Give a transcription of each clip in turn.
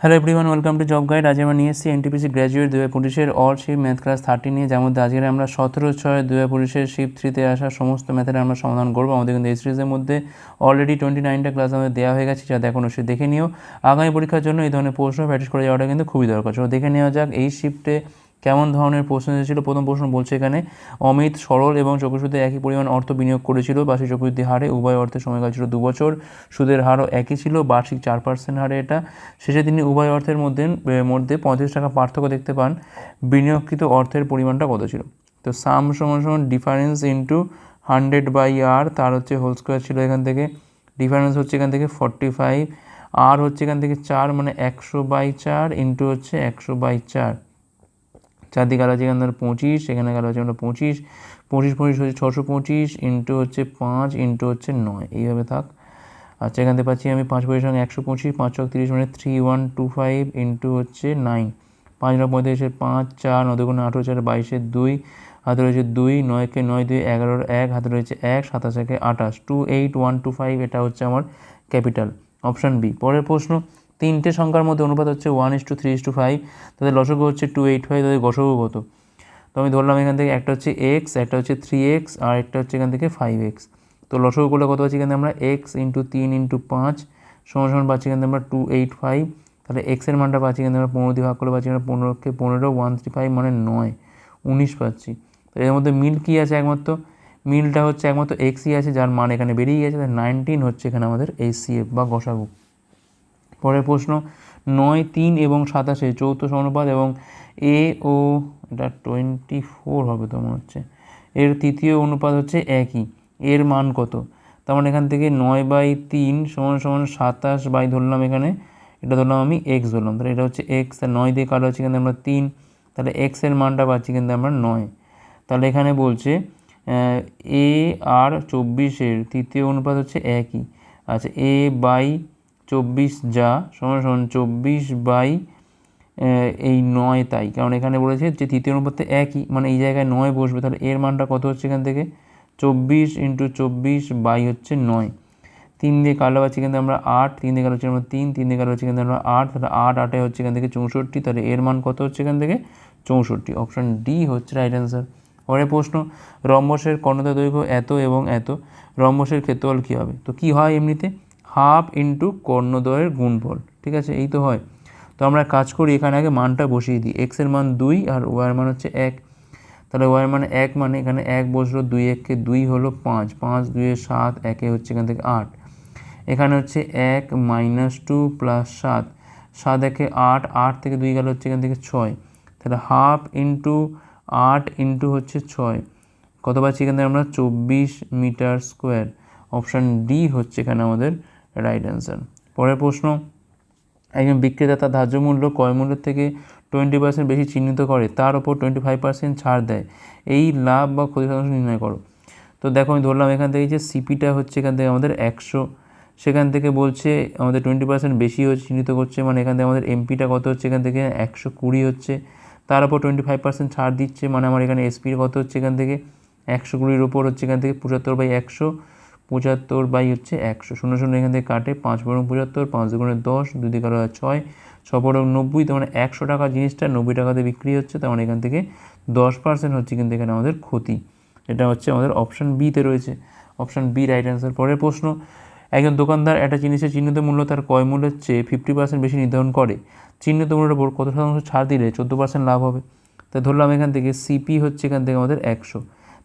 Hello everyone welcome to job guide আজ আমরা নিয়ে এসেছি এনটিপিসি গ্র্যাজুয়েট দু হাজার পঁচিশের all ship math class thirty নিয়ে, যার মধ্যে আজকে আমরা সতেরো ছয় দু হাজার পঁচিশের শিপ থ্রিতে আসা সমস্ত ম্যাথের আমরা সমাধান করব। আমাদের কিন্তু এই সিরিজের মধ্যে অলরেডি টোয়েন্টি নাইনটা ক্লাস আমাদের দেওয়া হয়ে গেছে যা দেখুন সে দেখে নিও। আগামী পরীক্ষার জন্য এই ধরনের প্রশ্ন প্র্যাকটিস করে যাওয়াটা কিন্তু খুবই দরকার। চলো দেখে নেওয়া যাক এই শিফটে কেমন ধরনের প্রশ্ন এসেছিল? প্রথম প্রশ্ন বলছে এখানে, অমিত সরল এবং চক্রসূত্রে একই পরিমাণ অর্থ বিনিয়োগ করেছিল, বার্ষিক চক্রবৃদ্ধি হারে উভয় অর্থের সময়কাল ছিল বছর সুদের হারও একই ছিল, বার্ষিক চার পার্সেন্ট হারে এটা। শেষে তিনি উভয় অর্থের মধ্যে মধ্যে পঁয়ত্রিশ টাকা পার্থক্য দেখতে পান, বিনিয়োগকৃত অর্থের পরিমাণটা কত ছিল? তো সাম সমান সমান ডিফারেন্স ইন্টু হান্ড্রেড বাই আর তার হচ্ছে হোল স্কোয়ার ছিল এখান থেকে। ডিফারেন্স হচ্ছে এখান থেকে ফর্টি ফাইভ আর হচ্ছে এখান থেকে চার মানে একশো বাই চার ইন্টু হচ্ছে একশো বাই চার। চারদিকে গেল হচ্ছে এখানে ধরো পঁচিশ, এখানে গেল হচ্ছে আমরা পঁচিশ পঁচিশ পঁচিশ হচ্ছে ছশো পঁচিশ ইন্টু হচ্ছে পাঁচ ইন্টু হচ্ছে নয়, এইভাবে থাক। আচ্ছা এখান থেকে পাচ্ছি আমি পাঁচ পঁচিশ সঙ্গে একশো পঁচিশ, পাঁচ ছক তিরিশ মানে three one two five into হচ্ছে নাইন পাঁচ নয় পঁয়ত্রিশের পাঁচ, চার, নয় দুগুণে আঠেরো চার বাইশের দুই, হাতে রয়েছে দুই, নয়কে নয় দুই, এগারোর এক, হাতে রয়েছে এক সাতাশ একে আঠাশ। Two eight one two five এটা হচ্ছে আমার ক্যাপিটাল অপশান বি পরের প্রশ্ন তিনটে সংখ্যার মধ্যে অনুপাত হচ্ছে one is two three is two five তাদের লসগু হচ্ছে টু এইট ফাইভ তাদের গসগু কত? তো আমি ধরলাম এখান থেকে একটা হচ্ছে এক্স একটা হচ্ছে থ্রি এক্স আর একটা হচ্ছে এখান থেকে ফাইভ এক্স তো লসগু করলে কত পাচ্ছি এখানে আমরা? এক্স ইন্টু তিন ইন্টু পাঁচ সমান সমান পাচ্ছি এখানে আমরা টু এইট ফাইভ তাহলে এক্সের মানটা পাচ্ছি এখানে আমরা পনেরো দিয়ে ভাগ করে পাচ্ছি পনেরোকে পনেরো ওয়ান থ্রি ফাইভ মানে নয়, উনিশ পাচ্ছি। তো এর মধ্যে মিল কী আছে একমাত্র? মিলটা হচ্ছে একমাত্র এক্সই আছে, যার মান এখানে বেরিয়ে গেছে, তাহলে নাইনটিন হচ্ছে এখানে আমাদের এইচসিএফ বা গসাগু। পরের প্রশ্ন, নয়, তিন এবং সাতাশে চৌথ সমানুপাত এবং এ ও, এটা টোয়েন্টি ফোর হবে তো মনে হচ্ছে। এর তৃতীয় অনুপাত হচ্ছে একই। এর মান কত? তার মানে এখান থেকে নয় বাই তিন সমান সমান সাতাশ বাই ধরলাম এখানে, এটা ধরলাম আমি এক্স ধরলাম। তাহলে এটা হচ্ছে এক্স তাহলে নয় দিয়ে কাটা হচ্ছে কিন্তু আমরা তিন, তাহলে এক্সের মানটা পাচ্ছি কিন্তু আমরা নয়। তাহলে এখানে বলছে এ আর চব্বিশের তৃতীয় অনুপাত হচ্ছে একই। আচ্ছা এ বাই চব্বিশ যা সমান সমান চব্বিশ বাই এই নয় তাই। কারণ এখানে বলেছে যে তৃতীয় অনুপাতে একই মানে এই জায়গায় নয় বসবে, তাহলে এর মানটা কত হচ্ছে এখান থেকে? চব্বিশ ইন্টু চব্বিশ বাই হচ্ছে নয়। তিন দিয়ে কালো পাচ্ছি কিন্তু আমরা আট, তিন দিয়ে কালো হচ্ছে আমরা তিন তিন দিয়ে কালো হচ্ছে কিন্তু আমরা আট, তাহলে আট আটে হচ্ছে এখান থেকে চৌষট্টি, তাহলে এর মান কত হচ্ছে এখান থেকে? চৌষট্টি। অপশান ডি হচ্ছে রাইট অ্যান্সার পরের প্রশ্ন, রম্বসের কর্ণতা দৈর্ঘ্য এত এবং এত, রম্বসের ক্ষেত্রফল কী হবে? তো কী হয় এমনিতে? হাফ ইন্টু কর্ণদ্বয়ের গুণফল, ঠিক আছে? এই তো হয়। তো আমরা কাজ করি, এখানে আগে মানটা বসিয়ে দিই। এক্সের মান দুই আর ওয়ার মান হচ্ছে এক। তাহলে ওয়ার মানে এক মানে এখানে এক বসল, দুই এককে দুই হলো পাঁচ। পাঁচ দুইয়ে সাত, একে হচ্ছে এখান থেকে আট। এখানে হচ্ছে এক মাইনাস টু প্লাস সাত। সাত একে আট আট থেকে দুই গেল হচ্ছে এখান থেকে ছয়। তাহলে হাফ ইন্টু আট ইন্টু হচ্ছে ছয়। কত পাচ্ছি এখান থেকে আমরা? চব্বিশ মিটার স্কোয়ার। অপশান ডি হচ্ছে এখানে আমাদের রাইট অ্যান্সার। পরের প্রশ্ন, একজন বিক্রেতা তার ধার্য মূল্য ক্রয় মূল্যের থেকে টোয়েন্টি পার্সেন্ট বেশি চিহ্নিত করে, তার ওপর টোয়েন্টি ফাইভ পার্সেন্ট ছাড় দেয়। এই লাভ বা ক্ষতি শতাংশ নির্ণয় করো। তো দেখো, আমি ধরলাম এখান থেকে যে সিপিটা হচ্ছে এখান থেকে আমাদের একশো। সেখান থেকে বলছে আমাদের টোয়েন্টি পার্সেন্ট বেশি হচ্ছে চিহ্নিত করছে মানে এখান থেকে আমাদের এমপিটা কত হচ্ছে, এখান থেকে একশো কুড়ি হচ্ছে। তার ওপর টোয়েন্টি ফাইভ পার্সেন্ট ছাড় দিচ্ছে মানে আমার এখানে এসপির কত হচ্ছে এখান থেকে? একশো কুড়ির ওপর হচ্ছে এখান থেকে, পঁচাত্তর বাই একশো। পঁচাত্তর বাই হচ্ছে একশো। শূন্য শূন্য এখান থেকে কাটে, পাঁচ বরং পঁচাত্তর, পাঁচ দুগুণে দশ, দুই দিকে ছয়, ছ বরং নব্বই, তার মানে একশো টাকা জিনিসটা নব্বই টাকাতে বিক্রি হচ্ছে, তার মানে এখান থেকে দশ পার্সেন্ট হচ্ছে কিন্তু এখানে আমাদের ক্ষতি। এটা হচ্ছে আমাদের অপশান বিতে রয়েছে। অপশান বি রাইট অ্যান্সার পরের প্রশ্ন, একজন দোকানদার একটা জিনিসের চিহ্নিত মূল্য তার ক্রয় মূল্যের চেয়ে ফিফটি পার্সেন্ট বেশি নির্ধারণ করে। চিহ্নিত মূল্যের উপর কত শতাংশ ছাড় দিলে চোদ্দ পার্সেন্ট লাভ হবে? তাই ধরলাম এখান থেকে সিপি হচ্ছে এখান থেকে আমাদের একশো।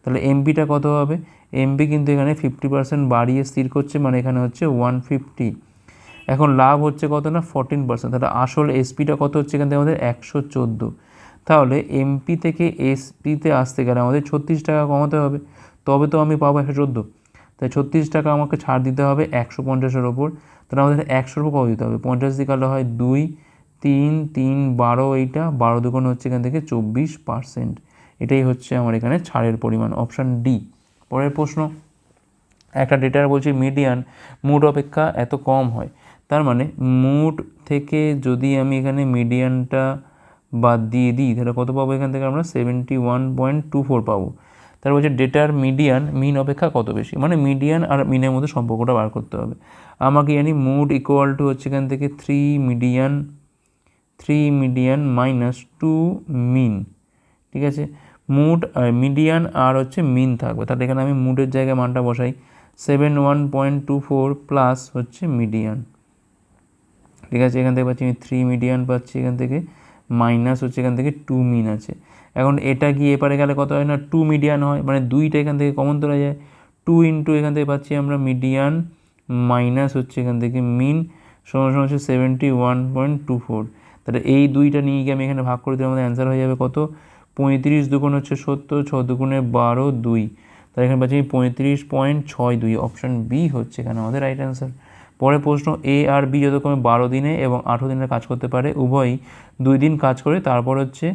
তাহলে এমপিটা কত হবে? এমপি কিন্তু এখানে ফিফটি পার্সেন্ট বাড়িয়ে স্থির করছে মানে এখানে হচ্ছে ওয়ান ফিফটি এখন লাভ হচ্ছে কত না? ফোরটিন পার্সেন্ট তাহলে আসল এসপিটা কত হচ্ছে এখান থেকে? আমাদের একশো চোদ্দ। তাহলে এমপি থেকে এসপিতে আসতে গেলে আমাদের ছত্রিশ টাকা কমাতে হবে। তবে তো আমি পাবো একশো চোদ্দ। তাই ছত্রিশ টাকা আমাকে ছাড় দিতে হবে একশো পঞ্চাশের ওপর। তাহলে আমাদের একশোর উপর কত দিতে হবে? পঞ্চাশ দিয়ে কালো হয় দুই, তিন তিন, বারো, এইটা। বারো দুগুণ হচ্ছে এখান থেকে চব্বিশ পার্সেন্ট এটাই হচ্ছে আমার এখানে ছাড়ের পরিমাণ অপশান ডি পরের প্রশ্ন, একটা ডেটার বলছি মিডিয়ান মুড অপেক্ষা এত কম হয়, তার মানে মুড থেকে যদি আমি এখানে মিডিয়ানটা বাদ দিয়ে দিই, তাহলে কত পাবো এখান থেকে আমরা? Seventy one point two four পাবো। তার বলছে ডেটার মিডিয়ান মিন অপেক্ষা কত বেশি? মানে মিডিয়ান আর মিনের মধ্যে সম্পর্কটা বার করতে হবে। আমাকে জানি মুড ইকুয়াল টু হচ্ছে এখান থেকে three median three median minus two mean ঠিক আছে? মুড মিডিয়ান আর হচ্ছে মিন থাকবে। তাহলে এখানে আমি মুডের জায়গায় মানটা বসাই। Seven one point two four plus হচ্ছে মিডিয়ান ঠিক আছে, এখান থেকে পাচ্ছি আমি থ্রি মিডিয়ান পাচ্ছি এখান থেকে মাইনাস হচ্ছে এখান থেকে টু মিন আছে। এখন এটা কি এপারে গেলে কত হয় না? টু মিডিয়ান হয় মানে দুইটা এখান থেকে কমন তোলা যায়। টু ইন্টু এখান থেকে পাচ্ছি আমরা মিডিয়ান মাইনাস হচ্ছে এখান থেকে মিন সমান সমান হচ্ছে seventy one point two four তাহলে এই দুইটা নিয়ে গিয়ে আমি এখানে ভাগ করে দিলে আমাদের অ্যান্সার হয়ে যাবে কত? পঁয়ত্রিশ দুগুণ হচ্ছে সত্তর, ছ দুগুণে বারো, দুই। তাহলে এখানে পাচ্ছি পঁয়ত্রিশ পয়েন্ট ছয় দুই অপশান বি হচ্ছে এখানে আমাদের রাইট অ্যান্সার পরের প্রশ্ন এ আর বি যতক্ষণে বারো দিনে এবং আঠেরো দিনে কাজ করতে পারে, উভয়ই দুই দিন কাজ করে তারপর হচ্ছে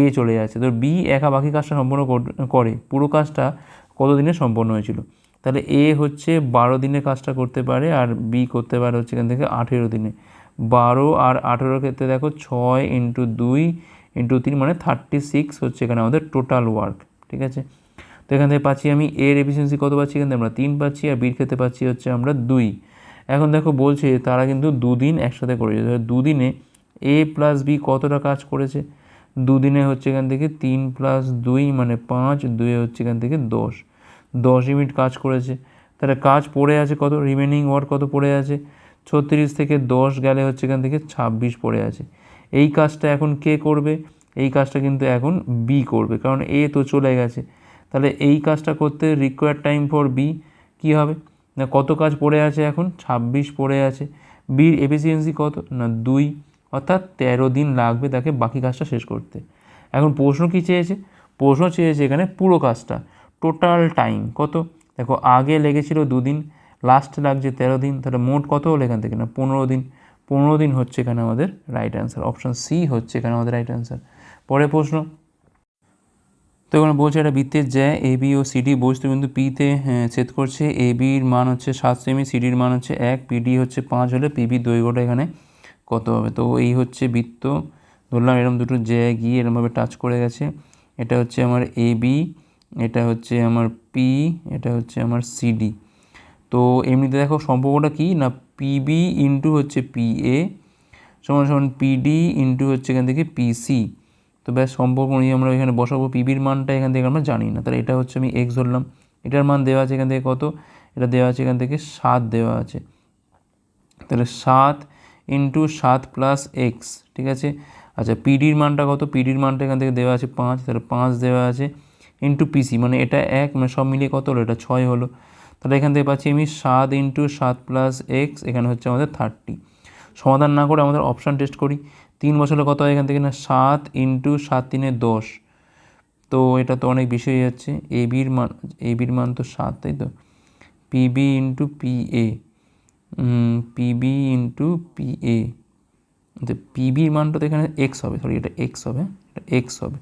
এ চলে যাচ্ছে। তো বি একা বাকি কাজটা সম্পূর্ণ করে পুরো কাজটা কত দিনে সম্পন্ন হয়েছিল? তাহলে এ হচ্ছে বারো দিনে কাজটা করতে পারে আর বি করতে পারে হচ্ছে এখান থেকে আঠেরো দিনে। বারো আর আঠেরোর ক্ষেত্রে দেখো, ছয় ইন্টু দুই ইন্টু তিন মানে থার্টি সিক্স হচ্ছে এখানে আমাদের টোটাল ওয়ার্ক ঠিক আছে? তো এখান থেকে পাচ্ছি আমি এর এফিসিয়েন্সি কত পাচ্ছি? এখান থেকে আমরা তিন পাচ্ছি আর বির ক্ষেত্রে পাচ্ছি হচ্ছে আমরা দুই। এখন দেখো বলছে তারা কিন্তু দুদিন একসাথে করেছে। দুদিনে এ প্লাস বি কতটা কাজ করেছে? দুদিনে হচ্ছে এখান থেকে তিন প্লাস দুই মানে পাঁচ, দুয়ে হচ্ছে এখান থেকে দশ। দশ ইউনিট কাজ করেছে। তাহলে কাজ পড়ে আছে কত? রিমেনিং ওয়ার্ক কত পড়ে আছে? ছত্রিশ থেকে দশ গেলে হচ্ছে এখান থেকে ছাব্বিশ পড়ে আছে। এই কাজটা এখন কে করবে? এই কাজটা কিন্তু এখন বি করবে। কারণ এ তো চলে গেছে। তাহলে এই কাজটা করতে রিকোয়ার টাইম ফর বি কী হবে? না, কত কাজ পড়ে আছে এখন? ছাব্বিশ পড়ে আছে। বির এফিসিয়েন্সি কত? না, দুই। অর্থাৎ তেরো দিন লাগবে তাকে বাকি কাজটা শেষ করতে। এখন প্রশ্ন কী চেয়েছে? প্রশ্ন চেয়েছে এখানে পুরো কাজটা। টোটাল টাইম কত? দেখো, আগে লেগেছিল দুদিন লাস্ট লাগছে তেরো দিন, তাহলে মোট কত হলো এখান থেকে? না, পনেরো দিন। পনেরো দিন হচ্ছে এখানে আমাদের রাইট অ্যান্সার অপশান সি হচ্ছে এখানে আমাদের রাইট অ্যান্সার পরে প্রশ্ন, তো এখানে বলছে একটা বৃত্তের জ্যা এ বি ও সিডি বস্তু কিন্তু পিতে ছেদ করছে। এ বির মান হচ্ছে সাত সেমি সিডির মান হচ্ছে এক পিডি হচ্ছে পাঁচ হলে পিবি দৈর্ঘ্যটা এখানে কত হবে? তো এই হচ্ছে বৃত্ত। ধরলাম এরকম দুটো জ্যা গিয়ে এরমভাবে টাচ করে গেছে। এটা হচ্ছে আমার এ বি এটা হচ্ছে আমার পি এটা হচ্ছে আমার সিডি তো এমনিতে দেখো সম্পর্কটা কী না পিবি ইন্টু হচ্ছে পি এ সমান সমান পিডি ইন্টু হচ্ছে এখান থেকে পিসি তো ব্যাস, সম্পর্ক অনুযায়ী আমরা এখানে বসাবো। পিবির মানটা এখান থেকে আমরা জানি না। তাহলে এটা হচ্ছে আমি এক্স ধরলাম। এটার মান দেওয়া আছে এখান থেকে কত? এটা দেওয়া আছে এখান থেকে সাত দেওয়া আছে। তাহলে সাত ইন্টু সাত প্লাস এক্স ঠিক আছে? আচ্ছা পিডির মানটা কত? পিডির মানটা এখান থেকে দেওয়া আছে পাঁচ। তাহলে পাঁচ দেওয়া আছে ইন্টু পিসি মানে এটা এক মানে সব মিলিয়ে কত হলো? এটা ছয় হলো। তাহলে এখান থেকে পাচ্ছি আমি সাত ইন্টু সাত প্লাস এক্স এখানে হচ্ছে আমাদের থার্টি সমাধান না করে আমাদের অপশান টেস্ট করি। তিন বছরে কত হয় এখান থেকে না? সাত ইন্টু সাত তিনে দশ। তো এটা তো অনেক বেশি হয়ে যাচ্ছে। এ বির মান এ বির মান তো সাত, তাই তো? PB into P A PB into P A পিবির মানটা তো এখানে এক্স হবে। সরি এটা এক্স হবে, এটা এক্স হবে।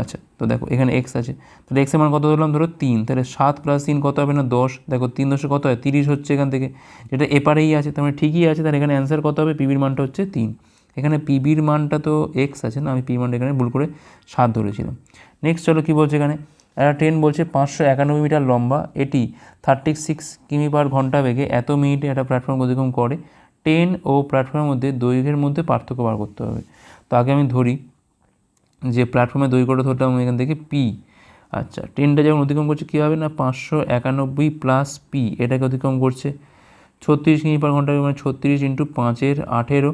আচ্ছা তো দেখো এখানে এক্স আছে। তাহলে এক্সের মান কত ধরলাম? ধরো তিন। তাহলে সাত প্লাস তিন কত হবে না? দশ। দেখো তিন দশে কত হয়? তিরিশ হচ্ছে এখান থেকে। যেটা এপারেই আছে, তার মানে ঠিকই আছে, তাহলে এখানে অ্যান্সার কত হবে? পিবির মানটা হচ্ছে তিন। এখানে পিবির মানটা তো এক্স আছে না? আমি পি মানটা এখানে ভুল করে সাত ধরেছিলাম। নেক্সট চলো কী বলছে এখানে? একটা ট্রেন বলছে পাঁচশো একানব্বই মিটার লম্বা। এটি থার্টি সিক্স কিমি পার ঘণ্টা বেগে এত মিনিটে একটা প্ল্যাটফর্ম অতিক্রম করে। ট্রেন ও প্ল্যাটফর্মের মধ্যে দৈর্ঘ্যের মধ্যে পার্থক্য বার করতে হবে। তো আগে আমি ধরি। যে প্ল্যাটফর্মের দৈর্ঘ্যটা ধরলাম এখান থেকে পি আচ্ছা ট্রেনটা যখন অতিক্রম করছে, কী হবে না? পাঁচশো একানব্বই প্লাস পি এটাকে অতিক্রম করছে। ছত্রিশ কিমি পার ঘণ্টা মানে ছত্রিশ ইন্টু পাঁচের আঠেরো।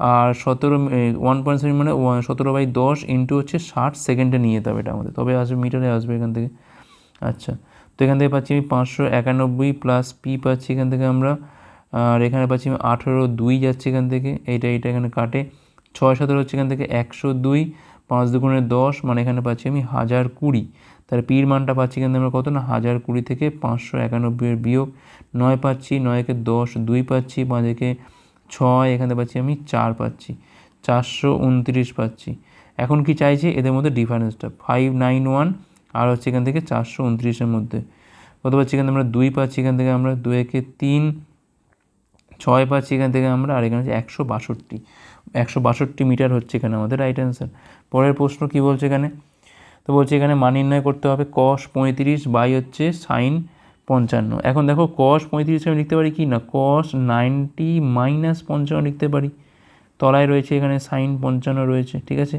আর সতেরো ওয়ান পয়েন্ট সেভেন মানে সতেরো বাই দশ ইন্টু হচ্ছে ষাট সেকেন্ডে নিয়ে যেতে হবে এটা আমাদের। তবে আসবে, মিটারে আসবে এখান থেকে। আচ্ছা তো এখান থেকে পাচ্ছি আমি পাঁচশো একানব্বই প্লাস পি পাচ্ছি এখান থেকে আমরা। আর এখানে পাচ্ছি আমি আঠেরো দুই যাচ্ছে এখান থেকে। এইটা এইটা এখানে কাটে। ছয়, সতেরো হচ্ছে এখান থেকে একশো দুই। পাঁচ দুগুণে দশ মানে এখানে পাচ্ছি আমি হাজার কুড়ি। তার পির মানটা পাচ্ছি থেকে আমরা কত না? হাজার কুড়ি থেকে পাঁচশো একানব্বইয়ের বিয়োগ। নয় পাচ্ছি নয়কে দশ, দুই পাচ্ছি পাঁচেকে ছয়, এখানে পাচ্ছি আমি চার পাচ্ছি। চারশো উনত্রিশ পাচ্ছি। এখন কি চাইছি? এদের মধ্যে ডিফারেন্সটা ফাইভ নাইন ওয়ান আর হচ্ছে এখান থেকে চারশো উনত্রিশের মধ্যে। কত পাচ্ছি? এখান থেকে আমরা দুই পাচ্ছি, এখান থেকে আমরা দুই একে তিন, ছয় পাচ্ছি, এখান থেকে আমরা, আর এখানে হচ্ছে একশো বাষট্টি। একশো বাষট্টি মিটার হচ্ছে এখানে আমাদের রাইট অ্যান্সার পরের প্রশ্ন কী বলছে এখানে? তো বলছে এখানে মান নির্ণয় করতে হবে কস পঁয়ত্রিশ বাই হচ্ছে সাইন পঞ্চান্ন। এখন দেখো কস পঁয়ত্রিশ আমি লিখতে পারি কি না? কস নাইনটি মাইনাস পঞ্চান্ন লিখতে পারি। তলায় রয়েছে এখানে সাইন পঞ্চান্ন রয়েছে, ঠিক আছে?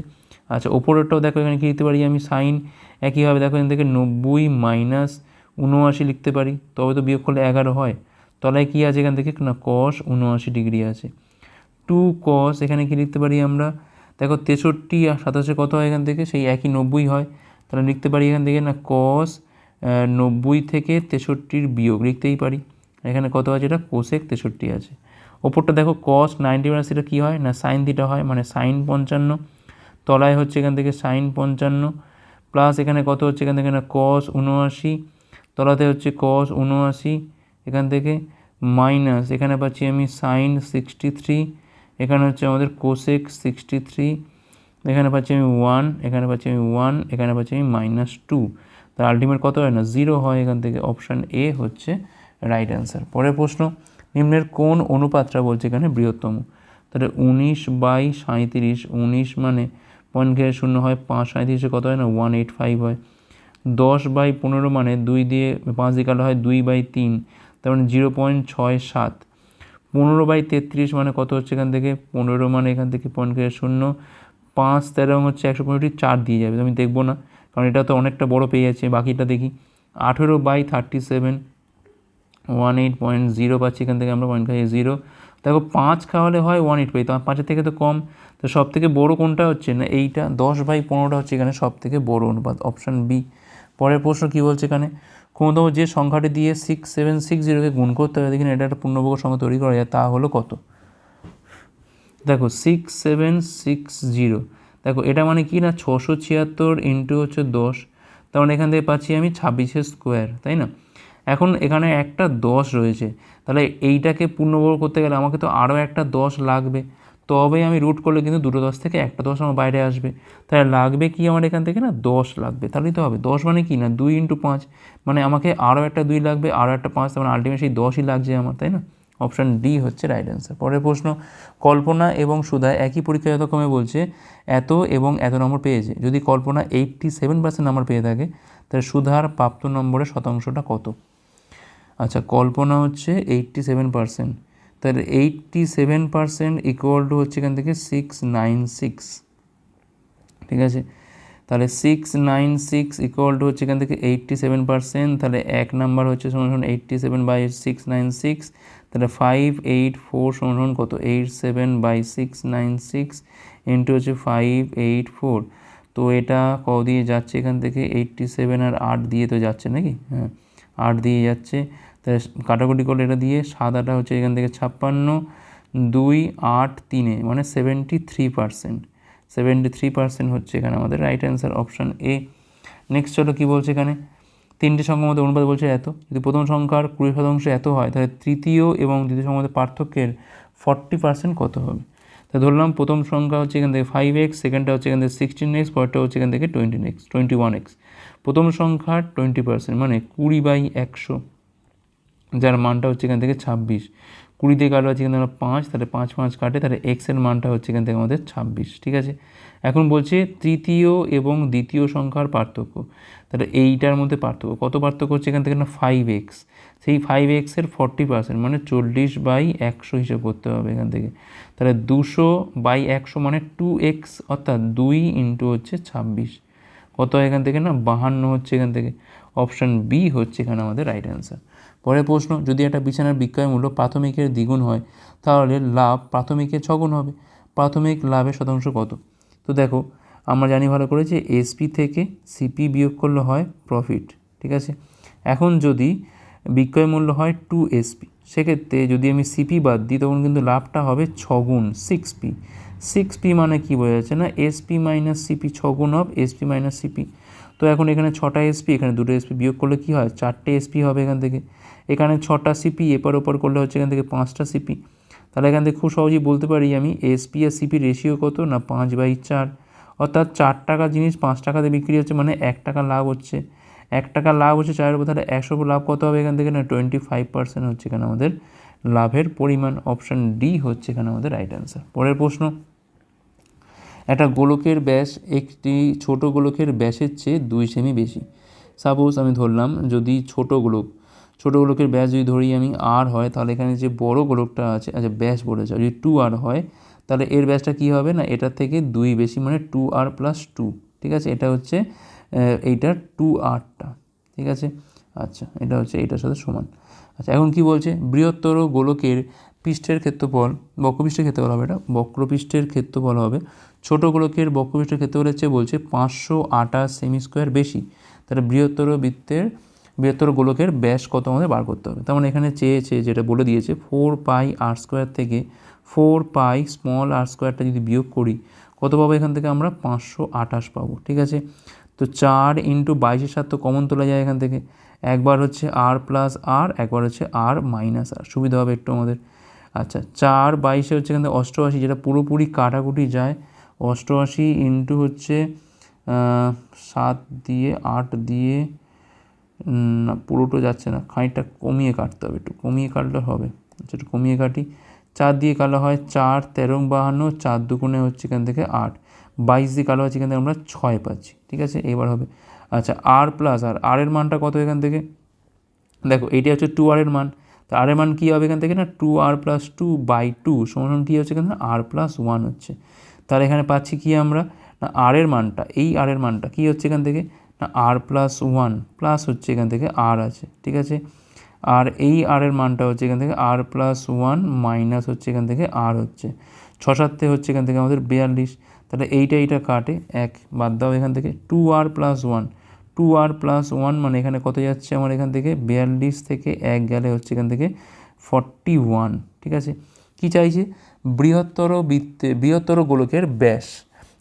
আচ্ছা ওপরেরটাও দেখো এখানে কী লিখতে পারি আমি? সাইন একইভাবে দেখো এখান থেকে নব্বই মাইনাস উনআশি লিখতে পারি। তবে তো বিয়োগ করলে এগারো হয়। তলায় কী আছে এখান থেকে? না কস উনআশি ডিগ্রি আছে। টু কস এখানে কি লিখতে পারি আমরা? দেখো তেষট্টি আর সাতাশে কত হয় এখান থেকে? সেই একই নব্বই হয়। তাহলে লিখতে পারি এখান থেকে না কস নব্বই থেকে তেষট্টির বিয়োগ লিখতেই পারি। এখানে কত আছে? এটা কোসেক তেষট্টি আছে। ওপরটা দেখো কস নাইনটি মাইনাস এটা কী হয়? না সাইন থিটা হয় মানে সাইন পঞ্চান্ন। তলায় হচ্ছে এখান থেকে সাইন পঞ্চান্ন। প্লাস এখানে কত হচ্ছে? এখান থেকে না কস উনআশি তলাতে হচ্ছে কস উনআশি এখান থেকে মাইনাস এখানে পাচ্ছি আমি সাইন সিক্সটি থ্রি এখানে হচ্ছে আমাদের কোসেক সিক্সটি থ্রি এখানে পাচ্ছি আমি ওয়ান এখানে পাচ্ছি আমি ওয়ান এখানে পাচ্ছি আমি মাইনাস টু তার আলটিমেট কত হয় না? জিরো হয় এখান থেকে। অপশান এ হচ্ছে রাইট অ্যান্সার পরের প্রশ্ন, নিম্নের কোন অনুপাতটা বলছে এখানে বৃহত্তম? তাহলে উনিশ বাই সাঁত্রিশ উনিশ মানে পয়েন্ট ঘেরে শূন্য হয়, পাঁচ সাঁত্রিশে কত হয় না? ওয়ান এইট ফাইভ হয়। দশ বাই পনেরো মানে দুই দিয়ে পাঁচ দিয়ে কাটা হয় দুই বাই তিন, তার মানে জিরো পয়েন্ট ছয় সাত। পনেরো বাই তেত্রিশ মানে কত হচ্ছে এখান থেকে? পনেরো মানে এখান থেকে পয়েন্ট ঘেরে শূন্য। পাঁচ তেরো হচ্ছে একশো পনেরোটি চার দিয়ে যাবে। আমি দেখব না, কারণ এটা তো অনেকটা বড় পেয়ে যাচ্ছে। বাকিটা দেখি। আঠেরো by thirty seven, one eight point zero পাচ্ছি এখান থেকে আমরা, পয়েন্ট খাই জিরো। দেখো, পাঁচ খাওয়ালে হয় ওয়ান এইট পাই। তো পাঁচের থেকে তো কম। তো সব থেকে বড়ো কোনটা হচ্ছে না? এইটা দশ বাই পনেরোটা হচ্ছে এখানে সব থেকে বড় অনুপাত, অপশান বি। পরের প্রশ্ন কী বলছে এখানে? কোনোতম যে সংখ্যাটি দিয়ে সিক্স সেভেন সিক্স জিরোকে গুণ করতে হবে, দেখুন এটা একটা পূর্ণবর্গ সংখ্যা তৈরি করা যায়, তা হলো কত? দেখো সিক্স সেভেন সিক্স জিরো দেখো এটা মানে কি না? ছশো ছিয়াত্তর ইন্টু হচ্ছে দশ। তার মানে এখান থেকে পাচ্ছি আমি ছাব্বিশের স্কোয়ার তাই না? এখন এখানে একটা দশ রয়েছে। তাহলে এইটাকে পূর্ণবর্গ করতে গেলে আমাকে তো আরও একটা দশ লাগবে। তবেই আমি রুট করলে কিন্তু দুটো দশ থেকে একটা দশ আমার বাইরে আসবে। তাহলে লাগবে কি আমার এখান থেকে না? দশ লাগবে তাহলেই তো হবে। দশ মানে কি না? দুই ইন্টু পাঁচ। মানে আমাকে আরও একটা দুই লাগবে, আরও একটা পাঁচ, তার মানে আলটিমেট সেই দশই লাগছে আমার, তাই না? অপশান ডি হচ্ছে রাইট অ্যান্সার পরের প্রশ্ন, কল্পনা এবং সুধা একই পরীক্ষা যথাক্রমে বলছে, এত এবং এত নম্বর পেয়েছে যদি Kalpana eighty seven percent number পেয়ে থাকে, তাহলে সুধার প্রাপ্ত নম্বরের শতাংশটা কত? আচ্ছা কল্পনা হচ্ছে এইটটি সেভেন পার্সেন্ট তাহলে eighty seven percent equal to হচ্ছে এখান থেকে সিক্স নাইন সিক্স ঠিক আছে? তাহলে six nine six equal to হচ্ছে এখান থেকে এইটটি সেভেন পার্সেন্ট তাহলে এক নাম্বার হচ্ছে সমান সমান eighty seven by six nine six তাহলে ফাইভ এইট ফোর সমান সমান কত? Eight seven by six nine six into হচ্ছে ফাইভ এইট ফোর তো এটা ক দিয়ে যাচ্ছে এখান থেকে এইটটি সেভেন আর আট দিয়ে তো যাচ্ছে নাকি? হ্যাঁ আট দিয়ে যাচ্ছে। তাহলে কাটাকুটি করলে এটা দিয়ে সাদাটা হচ্ছে এখান থেকে ছাপ্পান্ন, দুই, আট, তিনে মানে seventy three percent seventy three percent হচ্ছে এখানে আমাদের right answer option A next চলো কী বলছে এখানে? তিনটি সংখ্যার মধ্যে অনুপাত বলছে এত। যদি প্রথম সংখ্যার কুড়ি শতাংশ এত হয়, তাহলে তৃতীয় এবং দ্বিতীয় সংখ্যার মধ্যে পার্থক্যের ফর্টি পার্সেন্ট কত হবে? তা ধরলাম প্রথম সংখ্যা হচ্ছে এখান থেকে ফাইভ এক্স সেকেন্ডটা হচ্ছে এখান থেকে সিক্সটিন এক্স পরেরটা হচ্ছে এখান থেকে twenty X twenty one X প্রথম সংখ্যার টোয়েন্টি পার্সেন্ট মানে কুড়ি বাই একশো। যার মানটা হচ্ছে এখান থেকে ছাব্বিশ। কুড়ি দিয়ে কাটা হচ্ছে এখানে পাঁচ, তাহলে পাঁচ পাঁচ কাটে, তাহলে এক্সের মানটা হচ্ছে এখান থেকে আমাদের ছাব্বিশ, ঠিক আছে? এখন বলছে তৃতীয় এবং দ্বিতীয় সংখ্যার পার্থক্য। তাহলে এইটার মধ্যে পার্থক্য, কত পার্থক্য হচ্ছে এখান থেকে না? ফাইভ এক্স সেই ফাইভ এক্সের ফর্টি পার্সেন্ট মানে চল্লিশ বাই একশো হিসেব করতে হবে এখান থেকে। তাহলে দুশো বাই একশো মানে টু এক্স অর্থাৎ দুই ইন্টু হচ্ছে ছাব্বিশ। কত এখান থেকে না? বাহান্ন হচ্ছে এখান থেকে। অপশান বি হচ্ছে এখানে আমাদের রাইট অ্যান্সার পরের প্রশ্ন, যদি একটা বিছানার বিক্রয় মূল্য প্রাথমিকের দ্বিগুণ হয়, তাহলে লাভ প্রাথমিকের ছগুণ হবে। প্রাথমিক লাভের শতাংশ কত? তো দেখো, আমরা জানি ভালো করে যে এসপি থেকে সিপি বিয়োগ করলে হয় প্রফিট ঠিক আছে? এখন যদি বিক্রয় মূল্য হয় টু এসপি সেক্ষেত্রে যদি আমি সিপি বাদ দিই, তখন কিন্তু লাভটা হবে ছগুণ সিক্স পি সিক্স পি মানে কী বোঝা যাচ্ছে না? এসপি মাইনাস সিপি ছগুণ অফ এসপি মাইনাস সিপি তো এখন এখানে ছটা এসপি এখানে দুটো এসপি বিয়োগ করলে কী হয়? চারটে এসপি হবে এখান থেকে। এখানে ছটা সিপি এপার ওপর করলে হচ্ছে এখান থেকে পাঁচটা সিপি তাহলে এখান থেকে খুব সহজেই বলতে পারি আমি এসপি আর সিপি রেশিও কত না পাঁচ বাই চার? অর্থাৎ চার টাকা জিনিস পাঁচ টাকাতে বিক্রি হচ্ছে মানে এক টাকা লাভ হচ্ছে। এক টাকা লাভ হচ্ছে চারের উপর, তাহলে একশো লাভ কত হবে এখান থেকে? না টোয়েন্টি ফাইভ পার্সেন্ট হচ্ছে এখানে আমাদের লাভের পরিমাণ। অপশান ডি হচ্ছে এখানে আমাদের রাইট অ্যান্সার পরের প্রশ্ন, একটা গোলকের ব্যাস, একটি ছোট গোলকের ব্যাসের চেয়ে দুই সেমি বেশি। সাপোজ আমি ধরলাম যদি ছোট গোলক ছোট গোলকের ব্যাস যদি ধরি আমি আর হয়, তাহলে এখানে যে বড় গোলকটা আছে আচ্ছা ব্যাস বলেছে যদি টু আর হয়, তাহলে এর ব্যাসটা কী হবে না, এটার থেকে দুই বেশি মানে টু আর প্লাস টু ঠিক আছে? এটা হচ্ছে এইটার টু আরটা ঠিক আছে? আচ্ছা এটা হচ্ছে এটার সাথে সমান। আচ্ছা এখন কি বলছে? বৃহত্তর গোলকের পৃষ্ঠের ক্ষেত্রফল, বক্রপৃষ্ঠের ক্ষেত্রফল হবে এটা, বক্রপৃষ্ঠের ক্ষেত্রফল হবে, ছোট গোলকের বক্রপৃষ্ঠের ক্ষেত্রফলের চেয়ে বলছে পাঁচশো আঠাশ সেমি স্কোয়ার বেশি, তাহলে বৃহত্তর বৃত্তের বৃহত্তর গোলকের ব্যাস কত আমাদের বার করতে হবে। তার মানে এখানে চেয়েছে যেটা বলে দিয়েছে ফোর পাই আর স্কোয়ার থেকে ফোর পাই স্মল আর স্কোয়ারটা যদি বিয়োগ করি, কত পাবো এখান থেকে আমরা? পাঁচশো আঠাশ পাবো, ঠিক আছে? তো চার ইন্টু বাইশের সাত তো কমন তোলা যায় এখান থেকে। একবার হচ্ছে আর প্লাস আর একবার হচ্ছে আর মাইনাস আর সুবিধা হবে একটু আমাদের। আচ্ছা চার বাইশে হচ্ছে এখান থেকে অষ্টআশি, যেটা পুরোপুরি কাটাকুটি যায়, অষ্টআশি ইন্টু হচ্ছে সাত দিয়ে আট দিয়ে না, পুরোটা যাচ্ছে না। খানিকটা কমিয়ে কাটতে হবে একটু। কমিয়ে কাটলে হবে। আচ্ছা একটু কমিয়ে কাটি। চার দিয়ে কালো হয় চার, তেরো, বাহান্ন, চার দুগুণে হচ্ছে এখান থেকে আট। বাইশ দিয়ে কালো হচ্ছে এখান থেকে আমরা ছয় পাচ্ছি। ঠিক আছে? এবার হবে। আচ্ছা আর প্লাস আর আর এর মানটা কত এখান থেকে? দেখো, এইটা হচ্ছে টু আর এর মান। তো আর এর মান কী হবে এখান থেকে না? Two R plus two by two সমান কী হচ্ছে এখানে আর প্লাস ওয়ান হচ্ছে। তাহলে এখানে পাচ্ছি কি আমরা? না আর এর মানটা, এই আর এর মানটা কী হচ্ছে এখান থেকে? না আর প্লাস ওয়ান প্লাস হচ্ছে এখান থেকে আর আছে, ঠিক আছে? আর এই আর এর মানটা হচ্ছে এখান থেকে আর প্লাস ওয়ান মাইনাস হচ্ছে এখান থেকে আর হচ্ছে। ছ সাতে হচ্ছে এখান থেকে আমাদের বিয়াল্লিশ। তাহলে এইটা এইটা কাটে, এক। বাদ দাও এখান থেকে two R plus one two R plus one মানে এখানে কত যাচ্ছে আমার এখান থেকে? বিয়াল্লিশ থেকে এক গেলে হচ্ছে এখান থেকে ফর্টি ওয়ান ঠিক আছে? কী চাইছে? বৃহত্তর বৃত্তে, বৃহত্তর গোলকের ব্যাস।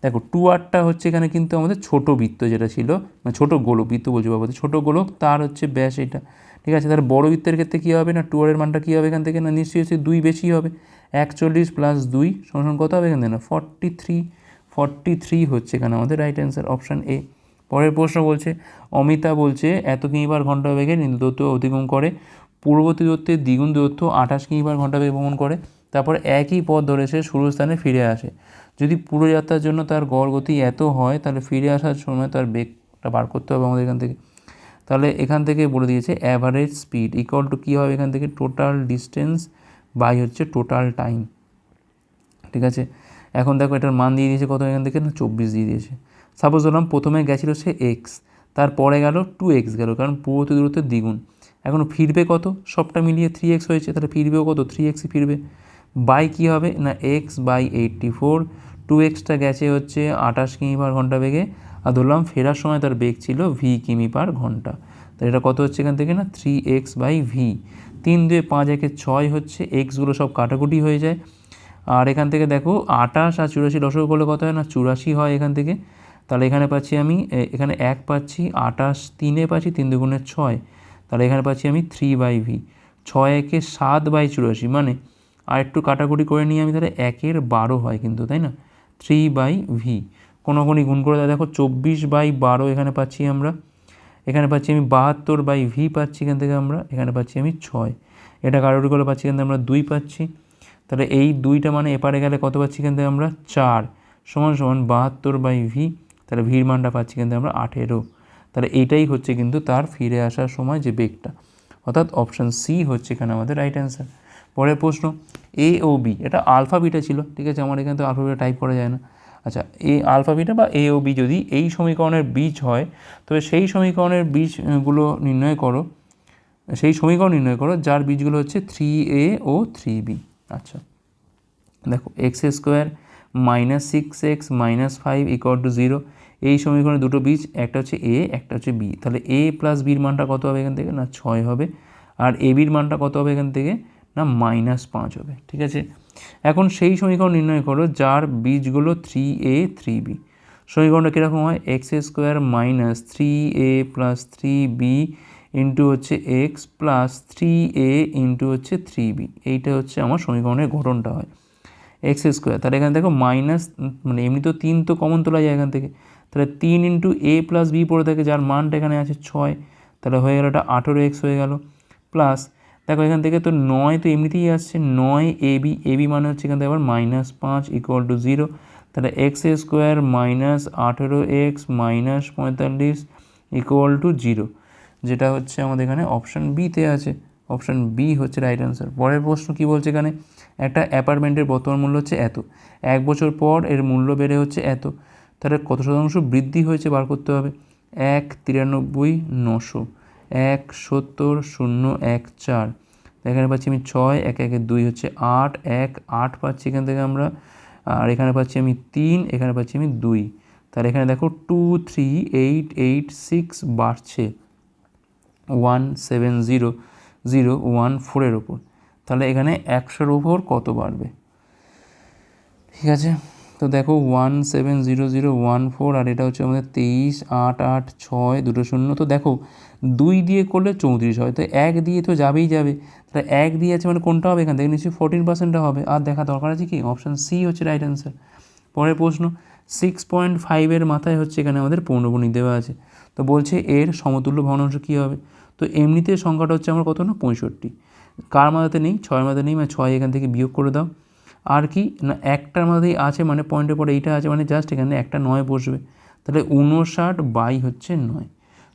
দেখো টু আরটা হচ্ছে এখানে কিন্তু আমাদের ছোট বৃত্ত যেটা ছিল মানে ছোটো গোলক, বৃত্ত বলছি বাবু ছোটো গোলক, তার হচ্ছে ব্যাস এটা। ঠিক আছে, তার বড় বৃত্তের ক্ষেত্রে কী হবে না? টু আরের মানটা কী হবে এখান থেকে? না, নিশ্চয়ই হচ্ছে দুই বেশি হবে। একচল্লিশ প্লাস দুই সমান কত হবে এখান থেকে? না ফর্টি থ্রি ফর্টি থ্রি হচ্ছে এখানে আমাদের রাইট অ্যান্সার অপশান এ পরের প্রশ্ন বলছে, অমিতা বলছে এত কিমি পার ঘণ্টা বেগে দূরত্ব অতিক্রম করে, পূর্ববর্তী দূরত্বের দ্বিগুণ দূরত্ব আঠাশ কিমি পার ঘণ্টা বেগে ভ্রমণ করে, তারপর একই পথ ধরে সে শুরুস্থানে ফিরে আসে। যদি পুরো যাত্রার জন্য তার গড় গতি এত হয়, তাহলে ফিরে আসার সময় তার বেগটা বার করতে হবে আমাদের এখান থেকে। তাহলে এখান থেকে বলে দিয়েছে অ্যাভারেজ স্পিড ইকুয়াল টু কী হবে এখান থেকে? টোটাল ডিস্টেন্স বাই হচ্ছে টোটাল টাইম ঠিক আছে? এখন দেখো এটার মান দিয়ে দিয়েছে কত এখান থেকে? না, চব্বিশ দিয়ে দিয়েছে। সাপোজ ধরলাম প্রথমে গেছিল সে এক্স তারপরে গেল টু এক্স গেল, কারণ পূর্ববর্তী দূরত্বের দ্বিগুণ। এখন ফিরবে কত? সবটা মিলিয়ে থ্রি এক্স হয়েছে, তাহলে ফিরবেও কত? থ্রি এক্সই ফিরবে। বাই কী হবে? না X by eighty four two extra গেছে হচ্ছে আঠাশ কিমি পার ঘণ্টা বেগে। আর ধরলাম ফেরার সময় তার বেগ ছিল ভি কিমি পার ঘণ্টা। তো এটা কত হচ্ছে এখান থেকে না? থ্রি এক্স বাই ভি তিন দুয়ে পাঁচ একে ছয় হচ্ছে এক্সগুলো সব কাটাকুটি হয়ে যায়। আর এখান থেকে দেখো আটাশ আর চুরাশি লসগু করলে কত হয় না? চুরাশি হয় এখান থেকে। তাহলে এখানে পাচ্ছি আমি এখানে এক পাচ্ছি আটাশ তিনে পাচ্ছি, তিন দুগুণের ছয়। তাহলে এখানে পাচ্ছি আমি থ্রি বাই ভি ছয় একে সাত বাই চুরাশি মানে আর একটু কাটাকুটি করে নিয়ে আমি তাহলে একের বারো হয় কিন্তু, তাই না? থ্রি বাই ভি কোনো কোনো গুণ করে দেখো, চব্বিশ বাই বারো এখানে পাচ্ছি আমরা। এখানে পাচ্ছি আমি বাহাত্তর বাই ভি পাচ্ছি এখান থেকে আমরা। এখানে পাচ্ছি আমি ছয়। এটা কাটাকুটি করে পাচ্ছি এখান থেকে আমরা দুই পাচ্ছি। তাহলে এই দুইটা মানে এপারে গেলে কত পাচ্ছি এখান থেকে আমরা? চার। সমান সমান বাহাত্তর বাই ভি তাহলে ভির মানটা পাচ্ছি কিন্তু আমরা আঠেরো। তাহলে এইটাই হচ্ছে কিন্তু তার ফিরে আসার সময় যে বেগটা। অর্থাৎ অপশান সি হচ্ছে এখানে আমাদের রাইট অ্যান্সার পরের প্রশ্ন এ ও বি এটা আলফা বিটা ছিল, ঠিক আছে? আমার এখানে তো আলফা বিটা টাইপ করা যায় না। আচ্ছা এ আলফা বিটা বা এ ও বি যদি এই সমীকরণের বীজ হয়, তবে সেই সমীকরণের বীজগুলো নির্ণয় করো, সেই সমীকরণ নির্ণয় করো, যার বীজগুলো হচ্ছে থ্রি এ ও থ্রি বি আচ্ছা দেখো X square minus six X minus five equal to zero এই সমীকরণে দুটো বীজ, একটা হচ্ছে এ একটা হচ্ছে বি তাহলে এ প্লাস বির মানটা কত হবে এখান থেকে? না, ছয় হবে। আর এ বির মানটা কত হবে এখান থেকে? না মাইনাস পাঁচ হবে, ঠিক আছে? এখন সেই সমীকরণ নির্ণয় করো যার বীজগুলো থ্রি এ থ্রি বি সমীকরণটা কীরকম হয়? X square minus three A plus three B into হচ্ছে X plus three A into হচ্ছে থ্রি বি এইটা হচ্ছে আমার সমীকরণের গঠনটা হয়। এক্স স্কোয়ার তাহলে এখানে দেখো মাইনাস মানে এমনি তো তিন তো কমন তোলা যায় এখান থেকে। তাহলে তিন ইন্টু এ প্লাস বি পড়ে থাকে, যার মানটা এখানে আছে ছয়। তাহলে হয়ে গেল এটা আঠেরো এক্স হয়ে গেল। প্লাস দেখো, এখান থেকে তো নয় তো এমনিতেই আসছে। নয় এ বি এ বি মানে হচ্ছে এখান থেকে আবার মাইনাস পাঁচ ইকুয়াল টু জিরো তাহলে এক্স স্কোয়ার মাইনাস আঠেরো এক্স মাইনাস পঁয়তাল্লিশ ইকুয়াল টু জিরো যেটা হচ্ছে আমাদের এখানে অপশান বিতে আছে। অপশান বি হচ্ছে রাইট অ্যান্সার পরের প্রশ্ন কী বলছে এখানে? একটা অ্যাপার্টমেন্টের বর্তমান মূল্য হচ্ছে এত। এক বছর পর এর মূল্য বেড়ে হচ্ছে এত। তাহলে কত শতাংশ বৃদ্ধি হয়েছে বার করতে হবে? এক, তিরানব্বই, নশো। এক, সত্তর, শূন্য, এক, চার। এখানে পাচ্ছি আমি ছয়, এক একের দুই হচ্ছে আট, এক, আট পাচ্ছি এখান থেকে আমরা। আর এখানে পাচ্ছি আমি তিন, এখানে পাচ্ছি আমি দুই। তাহলে এখানে দেখো two three eight eight six বাড়ছে। One seven zero zero one ফোরের ওপর। তাহলে এখানে একশোর ওপর কত বাড়বে? ঠিক আছে? তো দেখো one seven zero zero one four আর এটা হচ্ছে আমাদের তেইশ, আট আট, ছয়, দুটো শূন্য। তো দেখো দুই দিয়ে করলে চৌত্রিশ হয়, তো এক দিয়ে তো যাবেই যাবে। তাহলে এক দিয়ে আছে মানে কোনটা হবে এখান থেকে? নিশ্চয়ই ফোরটিন পার্সেন্টটা হবে। আর দেখা দরকার আছে কি? অপশান সি হচ্ছে রাইট অ্যান্সার পরের প্রশ্ন সিক্স পয়েন্ট ফাইভের মাথায় হচ্ছে এখানে আমাদের পৌনগুণী দেওয়া আছে। তো বলছে এর সমতুল্য ভগ্নাংশ কী হবে? তো এমনিতে সংখ্যাটা হচ্ছে আমার কত না? পঁয়ষট্টি। কার মাথাতে নেই? ছয়ের মাথাতে নেই মানে ছয় এখান থেকে বিয়োগ করে দাও। আর কি? না, একটার মধ্যেই আছে মানে পয়েন্টের পরে এইটা আছে মানে জাস্ট এখানে একটা নয় বসবে। তাহলে উনষাট বাই হচ্ছে নয়।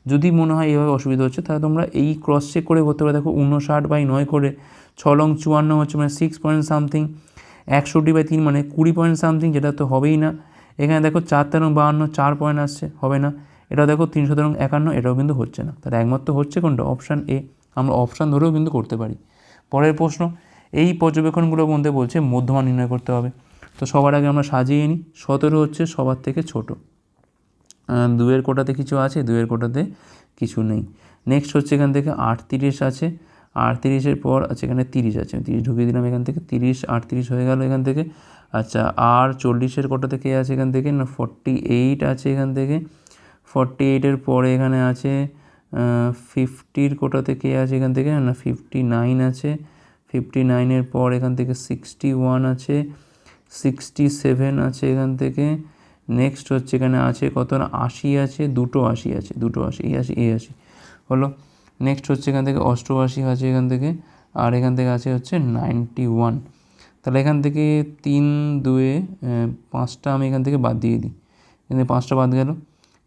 যদি মনে হয় এভাবে অসুবিধা হচ্ছে, তাহলে তোমরা এই ক্রস চেক করে করতে পারো। দেখো উনষাট বাই নয় করে, ছ লং চুয়ান্ন হচ্ছে মানে সিক্স পয়েন্ট সামথিং একষট্টি বাই তিন মানে কুড়ি পয়েন্ট সামথিং যেটা তো হবেই না। এখানে দেখো চার তেরো বাহান্ন, চার পয়েন্ট আসছে, হবে না। এটা দেখো তিনশো তেরো একান্ন, এটাও কিন্তু হচ্ছে না। তাহলে একমাত্র হচ্ছে কোনটা? অপশান এ আমরা অপশান ধরেও কিন্তু করতে পারি। পরের প্রশ্ন, এই পর্যবেক্ষণগুলোর মধ্যে বলছে মধ্যমান নির্ণয় করতে হবে। তো সবার আগে আমরা সাজিয়ে নিই, সতেরো হচ্ছে সবার থেকে ছোট। দুয়ের কোটাতে কিছু আছে, দুয়ের কোটাতে কিছু নেই। নেক্সট হচ্ছে এখান থেকে আটত্রিশ আছে। আটত্রিশের পর আছে এখানে তিরিশ আছে। তিরিশ ঢুকিয়ে দিলাম এখান থেকে। তিরিশ, আটত্রিশ হয়ে গেল এখান থেকে। আচ্ছা আর চল্লিশের কোটাতে কে আছে এখান থেকে? না ফর্টি এইট আছে এখান থেকে। ফর্টি এইটের পরে এখানে আছে ফিফটির কোটাতে কে আছে এখান থেকে? না ফিফটি নাইন আছে। ফিফটি নাইনের পর এখান থেকে সিক্সটি ওয়ান আছে। সিক্সটি সেভেন আছে এখান থেকে। নেক্সট হচ্ছে এখানে আছে কত আশি আছে, দুটো আশি আছে, দুটো আশি, এই আশি এই আশি। হলো? নেক্সট হচ্ছে এখান থেকে অষ্টআশি আছে এখান থেকে, আর এখান থেকে আছে হচ্ছে নাইনটি ওয়ান তাহলে এখান থেকে তিন, দুয়ে পাঁচটা আমি এখান থেকে বাদ দিয়ে দিই। এখানে পাঁচটা বাদ গেল।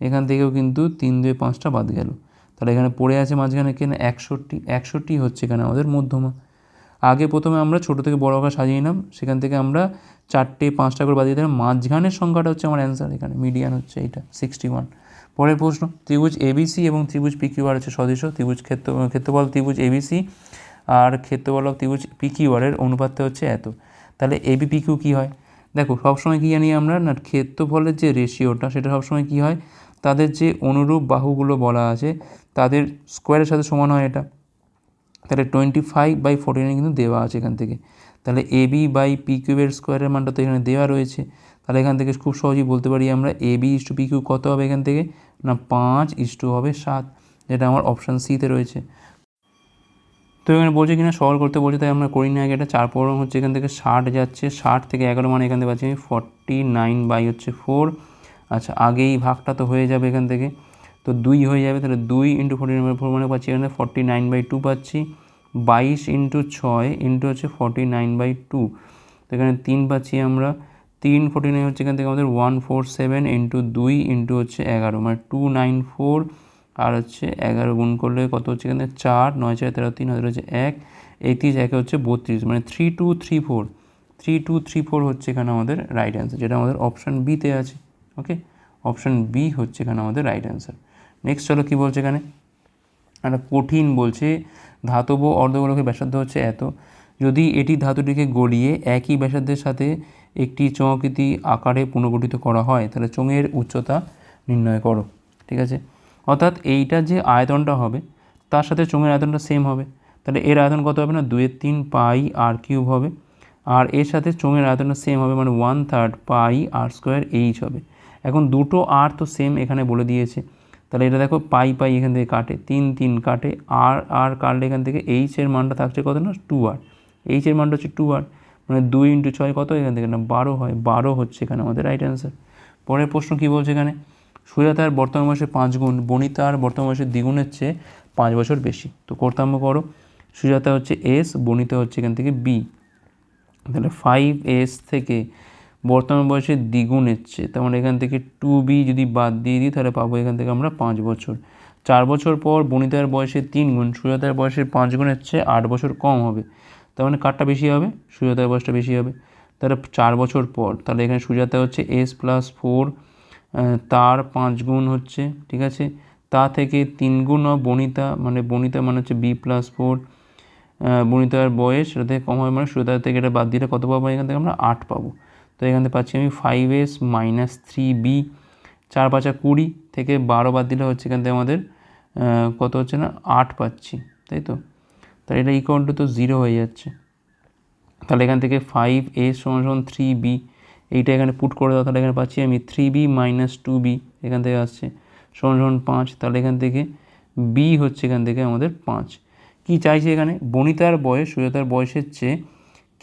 এখান থেকেও কিন্তু তিন, দুয়ে, পাঁচটা বাদ গেল। তাহলে এখানে পড়ে আছে মাঝখানে কেন? একষট্টি। একষট্টি হচ্ছে এখানে আমাদের মধ্যমা। আগে প্রথমে আমরা ছোটো থেকে বড় আকার সাজিয়ে নিলাম। সেখান থেকে আমরা চারটে, পাঁচটা করে বাদিয়ে দিলাম। মাঝখানের সংখ্যাটা হচ্ছে আমার অ্যান্সার এখানে। মিডিয়ান হচ্ছে এইটা সিক্সটি ওয়ান পরের প্রশ্ন, ত্রিভুজ এবিসি এবং ত্রিভুজ পিকিউআর হচ্ছে সদৃশ। ত্রিভুজ ক্ষেত্র, ক্ষেত্রফল ত্রিভুজ এবিসি আর ক্ষেত্রফল ত্রিভুজ পিকিউআরের অনুপাতটা হচ্ছে এত। তাহলে এবি পিকিউ কী হয়? দেখো, সবসময় কী জানি আমরা না, ক্ষেত্রফলের যে রেশিওটা সেটা সবসময় কী হয়? তাদের যে অনুরূপ বাহুগুলো বলা আছে, তাদের স্কোয়ারের সাথে সমান হয় এটা। তাহলে twenty five by forty nine কিন্তু দেওয়া আছে এখান থেকে। তাহলে এ বি বাই পি কিউবের স্কোয়ারের মানটা তো এখানে দেওয়া রয়েছে। তাহলে এখান থেকে খুব সহজেই বলতে পারি আমরা A B is to P Q কত হবে এখান থেকে? না, পাঁচ ইস টু হবে সাত, যেটা আমার অপশান সিতে রয়েছে। তো এখানে বলছে কিনা সলভ করতে বলছে, তাই আমরা করি না আগে এটা। চার পর হচ্ছে এখান থেকে ষাট যাচ্ছে। ষাট থেকে এগারো মানে এখান থেকে পাচ্ছি আমি ফর্টি নাইন বাই হচ্ছে ফোর আচ্ছা আগেই ভাগটা তো হয়ে যাবে এখান থেকে। তো দুই হয়ে যাবে, তাহলে দুই into forty nine by four মানে পাচ্ছি এখানে ফর্টি নাইন বাই টু পাচ্ছি। বাইশ ইন্টু ছয় ইন্টু হচ্ছে ফর্টি নাইন বাই টু তো এখানে তিন পাচ্ছি আমরা। তিন ফোর্টি নাইন হচ্ছে এখান থেকে আমাদের ওয়ান ফোর সেভেন ইন্টু দুই ইন্টু হচ্ছে এগারো। মানে টু নাইন ফোর আর হচ্ছে এগারো গুণ করলে কত হচ্ছে এখানে? চার, নয়, চার, তেরো, তিন, হাজার হচ্ছে এক। একত্রিশ, একে হচ্ছে বত্রিশ। মানে three two three four three two three four হচ্ছে এখানে আমাদের রাইট অ্যান্সার যেটা আমাদের অপশান বিতে আছে। ওকে অপশান বি হচ্ছে এখানে আমাদের রাইট অ্যান্সার নেক্সট চলো কী বলছে এখানে? একটা কঠিন বলছে, ধাতব অর্ধগোলকের ব্যাসার্ধ হচ্ছে এত। যদি এটি ধাতুটিকে গড়িয়ে একই ব্যাসার্ধের সাথে একটি চৌকৃতি আকারে পুনর্গঠিত করা হয়, তাহলে চোঙের উচ্চতা নির্ণয় করো। ঠিক আছে? অর্থাৎ এইটা যে আয়তনটা হবে, তার সাথে চোঙের আয়তনটা সেম হবে। তাহলে এর আয়তন কত হবে না? দুয়ের তিন পাই আর কিউব হবে। আর এর সাথে চোঙের আয়তনটা সেম হবে মানে one third pi R square H হবে। এখন দুটো আর তো সেম এখানে বলে দিয়েছে। তাহলে এটা দেখো পাই পাই এখান থেকে কাটে, তিন তিন কাটে, আর আর কাটলে এখান থেকে এইচের মানটা থাকছে কত না? টু আর এইচের মানটা হচ্ছে টু আর মানে দুই ইন্টু ছয় কত? এখান থেকে না, বারো হয়, বারো হচ্ছে এখানে আমাদের রাইট অ্যান্সার পরের প্রশ্ন কী বলছে এখানে? সুজাতার বর্তমান বয়সে পাঁচ গুণ, বনিতার বর্তমান বয়সের দ্বিগুণের চেয়ে পাঁচ বছর বেশি। তো কর্তাম্য করো সুজাতা হচ্ছে এস বনিতা হচ্ছে এখান থেকে বি তাহলে ফাইভ এস থেকে বর্তমান বয়সে দ্বিগুণ এসছে। তার মানে এখান থেকে টু বি যদি বাদ দিয়ে দিই, তাহলে পাবো এখান থেকে আমরা পাঁচ বছর। চার বছর পর বনিতার বয়সে তিন গুণ সুজাতার বয়সের পাঁচ গুণ হচ্ছে আট বছর কম হবে। তার মানে কারটা বেশি হবে, সুজাতার বয়সটা বেশি হবে। তাহলে চার বছর পর, তাহলে এখানে সুজাতা হচ্ছে এস প্লাস ফোর তার পাঁচ গুণ হচ্ছে, ঠিক আছে? তা থেকে তিন গুণ বনিতা মানে বনিতা মানে হচ্ছে বি প্লাস ফোর বনিতার বয়স, সেটা থেকে কম হবে মানে সুজাতার থেকে এটা বাদ দিলে কত পাবো? এখান থেকে আমরা আট পাবো। তো এখান থেকে পাচ্ছি আমি five S minus three B চার পাঁচা কুড়ি থেকে বারো বাদ দিলে হচ্ছে এখান থেকে আমাদের কত হচ্ছে না? আট পাচ্ছি, তাই তো? তাহলে এটা ইকুয়াল টু তো জিরো হয়ে যাচ্ছে। তাহলে এখান থেকে ফাইভ এ সমান সমান থ্রি বি এইটা এখানে পুট করে দাও, তাহলে এখানে পাচ্ছি আমি three B minus two B এখান থেকে আসছে। সমান সমান পাঁচ, তাহলে এখান থেকে বি হচ্ছে এখান থেকে আমাদের পাঁচ। কি চাইছে এখানে? বনিতার বয়স, সুজাতার বয়সের চেয়ে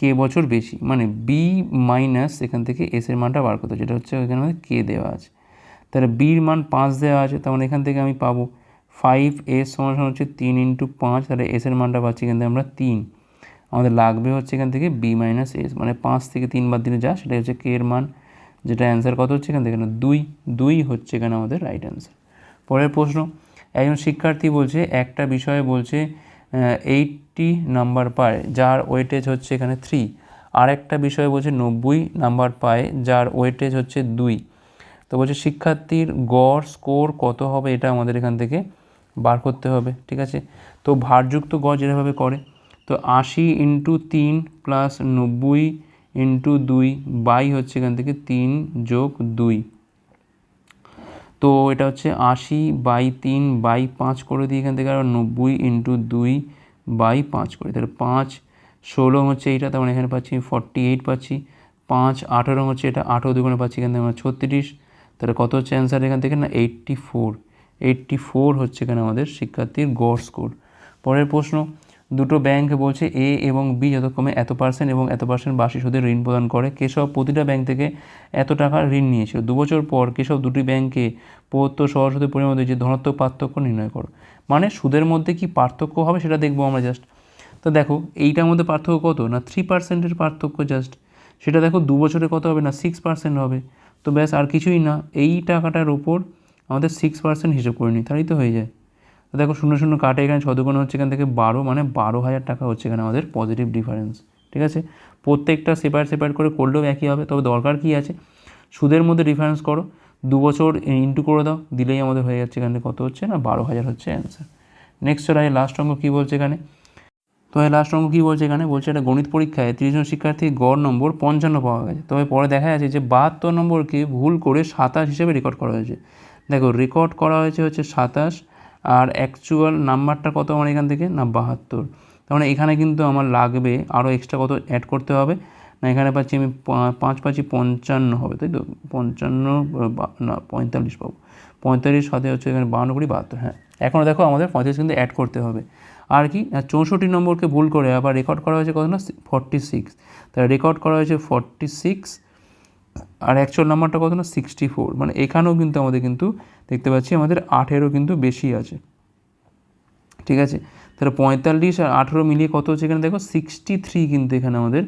কে বছর বেশি? মানে বি মাইনাস এখান থেকে এস এর মানটা বার করতে যেটা হচ্ছে এখানে আমাদের কে দেওয়া আছে। তাহলে বির মান পাঁচ দেওয়া আছে, তার মানে এখান থেকে আমি পাবো ফাইভ এস সমান সমান হচ্ছে তিন ইন্টু পাঁচ, তাহলে এস এর মানটা পাচ্ছি এখান থেকে আমরা তিন। আমাদের লাগবে হচ্ছে এখান থেকে বি মাইনাস এস মানে পাঁচ থেকে তিন বাদ দিলে যা সেটা হচ্ছে কে এর মান। যেটা অ্যান্সার কত হচ্ছে এখান থেকে? না, দুই দুই হচ্ছে এখানে আমাদের রাইট অ্যান্সার পরের প্রশ্ন, একজন শিক্ষার্থী বলছে, একটা বিষয়ে বলছে এইটটি নাম্বার পায়, যার ওয়েটেজ হচ্ছে এখানে থ্রি আর একটা বিষয়ে বলছে নব্বই নাম্বার পায়, যার ওয়েটেজ হচ্ছে দুই। তো বলছে শিক্ষার্থীর গড় স্কোর কত হবে এটা আমাদের এখান থেকে বার করতে হবে, ঠিক আছে? তো ভারযুক্ত গড় যেভাবে করে, তো আশি ইন্টু তিন প্লাস নব্বই ইন্টু দুই, বাই হচ্ছে এখান থেকে তিন যোগ দুই। তো এটা হচ্ছে আশি বাই তিন বাই পাঁচ করে দিই এখান থেকে আর নব্বই ইন্টু দুই বাই পাঁচ করে। তাহলে পাঁচ ষোলো হচ্ছে এইটা, তার মানে এখানে পাচ্ছি ফর্টি এইট পাচ্ছি। পাঁচ আঠেরো হচ্ছে এটা, আঠেরো দুগুণে পাচ্ছি এখান থেকে আমরা ছত্রিশ। তাহলে কত হচ্ছে অ্যান্সার এখান থেকে না? এইট্টি ফোর এইট্টি ফোর হচ্ছে এখানে আমাদের শিক্ষার্থীর গড় স্কোর পরের প্রশ্ন দুটো ব্যাংক বলছে এ এবং বি যথাক্রমে এত পার্সেন্ট এবং এত পার্সেন্ট বাসি সুদে ঋণ প্রদান করে। কেশব প্রতিটা ব্যাংক থেকে এত টাকা ঋণ নিয়েছিল। দু বছর পর কেশব দুটি ব্যাংকে প্রদত্ত সহজ পরিমাণ যে ধনাত্মক পার্থক্য নির্ণয় করো মানে সুদের মধ্যে কি পার্থক্য হবে সেটা দেখব আমরা জাস্ট তো দেখো, এইটার মধ্যে পার্থক্য কত? না থ্রি পার্সেন্টের পার্থক্য জাস্ট সেটা দেখো, দু বছরে কত হবে? না সিক্স পার্সেন্ট হবে। তো ব্যাস, আর কিছুই না। এই টাকাটার ওপর আমাদের সিক্স পার্সেন্ট হিসেব করে নিই। তাহলেই তো হয়ে যায়। তো দেখো শূন্য শূন্য কাটে এখানে ছদগুণ হচ্ছে এখান থেকে বারো মানে বারো হাজার টাকা হচ্ছে এখানে আমাদের পজিটিভ ডিফারেন্স ঠিক আছে? প্রত্যেকটা সেপারেট সেপারেট করে করলেও একই হবে, তবে দরকার কী আছে? সুদের মধ্যে ডিফারেন্স করো, দু বছর ইন্টু করে দাও, দিলেই আমাদের হয়ে যাচ্ছে এখানে কত হচ্ছে না? বারো হাজার হচ্ছে অ্যান্সার নেক্সট চলে লাস্ট অঙ্ক কী বলছে এখানে? তো এই লাস্ট অঙ্ক কী বলছে এখানে? বলছে এটা গণিত পরীক্ষায় তিরিশ জন শিক্ষার্থীর গড় নম্বর পঞ্চান্ন পাওয়া গেছে। তবে পরে দেখা যাচ্ছে যে বাহাত্তর নম্বরকে ভুল করে সাতাশ হিসেবে রেকর্ড করা হয়েছে। দেখো রেকর্ড করা হয়েছে হচ্ছে সাতাশ আর অ্যাকচুয়াল নাম্বারটা কত আমার এখান থেকে? না, বাহাত্তর। তার মানে এখানে কিন্তু আমার লাগবে আরও এক্সট্রা কত অ্যাড করতে হবে? না, এখানে পাচ্ছি আমি পাঁচ পাচ্ছি পঞ্চান্ন হবে, তাই তো? পঞ্চান্ন না, পঁয়তাল্লিশ পাবো। পঁয়তাল্লিশ সাথে হচ্ছে এখানে বাহান্ন কুড়ি বাহাত্তর হ্যাঁ। এখনও দেখো আমাদের পঁয়তাল্লিশ কিন্তু অ্যাড করতে হবে। আর কি? চৌষট্টি নম্বরকে ভুল করে আবার রেকর্ড করা হয়েছে কত না? ফর্টি সিক্স তাহলে রেকর্ড করা হয়েছে ফর্টি সিক্স আর অ্যাকচুয়াল নাম্বারটা কত না? সিক্সটি ফোর মানে এখানেও কিন্তু আমাদের কিন্তু দেখতে পাচ্ছি আমাদের আঠেরো কিন্তু বেশি আছে। ঠিক আছে? তাহলে পঁয়তাল্লিশ আর আঠেরো মিলিয়ে কত হচ্ছে এখানে? দেখো সিক্সটি থ্রি কিন্তু এখানে আমাদের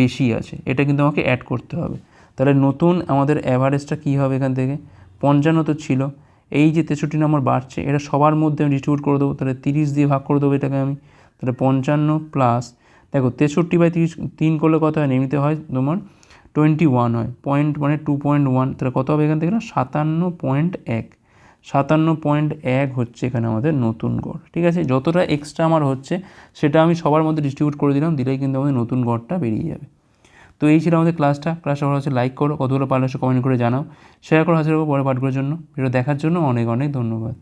বেশি আছে। এটা কিন্তু আমাকে অ্যাড করতে হবে। তাহলে নতুন আমাদের অ্যাভারেজটা কী হবে এখান থেকে? পঞ্চান্ন তো ছিল। এই যে তেষট্টি নম্বর বাড়ছে, এটা সবার মধ্যে আমি ডিস্ট্রিবিউট করে দেবো। তাহলে তিরিশ দিয়ে ভাগ করে দেবো এটাকে আমি। তাহলে পঞ্চান্ন প্লাস দেখো, তেষট্টি বাই তিরিশ, তিন করলে কত হয়? এমনিতে হয় তোমার টোয়েন্টি ওয়ান হয়। পয়েন্ট মানে টু পয়েন্ট ওয়ান তাহলে কত হবে এখান থেকে না? সাতান্ন পয়েন্ট এক। সাতান্ন পয়েন্ট এক হচ্ছে এখানে আমাদের নতুন গড়, ঠিক আছে? যতটা এক্সট্রা আমার হচ্ছে, সেটা আমি সবার মধ্যে ডিস্ট্রিবিউট করে দিলাম, দিলেই কিন্তু আমাদের নতুন গড়টা বেরিয়ে যাবে। তো এই ছিল আমাদের ক্লাসটা ক্লাসটা ভালো হচ্ছে লাইক করো, কতগুলো পারলে কমেন্ট করে জানাও। শেয়ার করো হাজির পরে পাঠগুলোর জন্য। ভিডিও দেখার জন্য অনেক অনেক ধন্যবাদ।